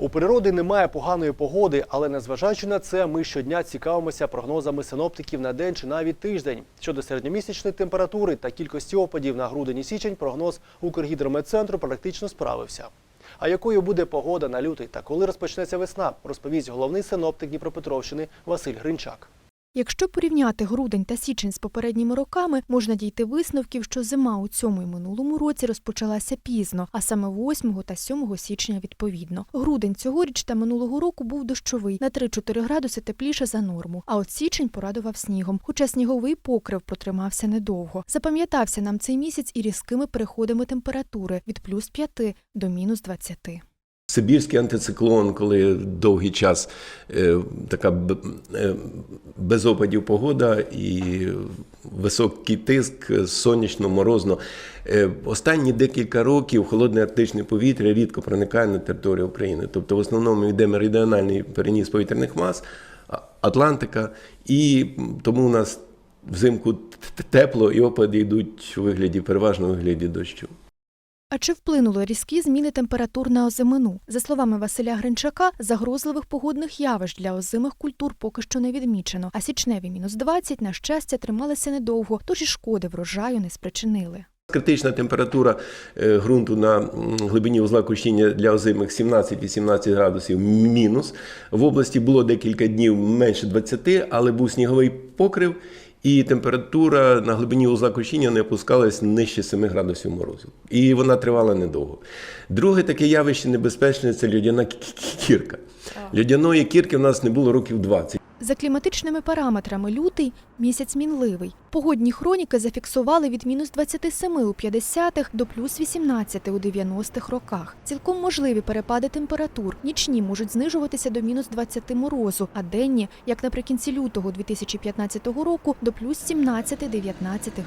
У природи немає поганої погоди, але незважаючи на це, ми щодня цікавимося прогнозами синоптиків на день чи навіть тиждень. Щодо середньомісячної температури та кількості опадів на грудень і січень, прогноз Укргідрометцентру практично справився. А якою буде погода на лютий та коли розпочнеться весна, розповість головний синоптик Дніпропетровщини Василь Гринчак. Якщо порівняти грудень та січень з попередніми роками, можна дійти висновків, що зима у цьому і минулому році розпочалася пізно, а саме 8 та 7 січня відповідно. Грудень цьогоріч та минулого року був дощовий на 3-4 градуси тепліше за норму. А от січень порадував снігом, хоча сніговий покрив протримався недовго. Запам'ятався нам цей місяць і різкими переходами температури від плюс 5 до мінус 20. Сибірський антициклон, коли довгий час е, така е, без опадів погода і високий тиск, сонячно, морозно. Е, останні декілька років холодне арктичне повітря рідко проникає на територію України. Тобто, в основному йде меридіональний переніс повітряних мас, Атлантика, і тому у нас взимку тепло і опади йдуть у вигляді, переважно у вигляді дощу. А чи вплинули різкі зміни температур на озимину? За словами Василя Гринчака, загрозливих погодних явищ для озимих культур поки що не відмічено, а січневі мінус 20, на щастя, трималися недовго, тож і шкоди врожаю не спричинили. Критична температура е, ґрунту на глибині узла кущіння для озимих 17-18 градусів мінус. В області було декілька днів менше 20, але був сніговий покрив, і температура на глибині узла не опускалась нижче 7 градусів морозу. І вона тривала недовго. Друге таке явище небезпечне це льодяна кі- кірка. Льодяної кірки в нас не було років 20. За кліматичними параметрами лютий місяць мінливий. Погодні хроніки зафіксували від мінус 27 у 50-х до плюс 18 у 90-х роках. Цілком можливі перепади температур. Нічні можуть знижуватися до мінус 20 морозу, а денні, як наприкінці лютого 2015 року, до плюс 17-19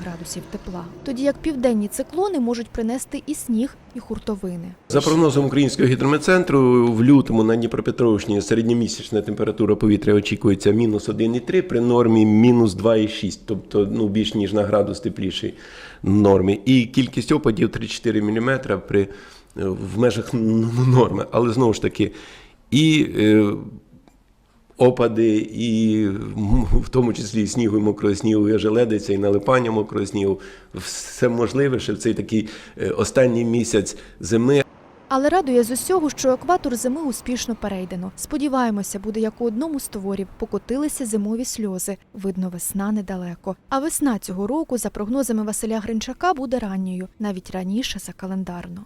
градусів тепла. Тоді як південні циклони можуть принести і сніг, і хуртовини. За прогнозом Українського гідрометцентру, в лютому на Дніпропетровщині середньомісячна температура повітря очікується мінус 1,3 при нормі мінус 2,6, тобто ну, більш ніж на градус теплішій нормі. І кількість опадів 3-4 мм при, е, в межах норми. Але знову ж таки, і е, опади, і в тому числі і снігу, і мокрого снігу, і желедиця, і налипання мокрого снігу. Все можливе ще в цей такий е, останній місяць зими. Але радує з усього, що екватор зими успішно перейдено. Сподіваємося, буде як у одному з творів покотилися зимові сльози. Видно, весна недалеко. А весна цього року, за прогнозами Василя Гринчака, буде ранньою, навіть раніше за календарно.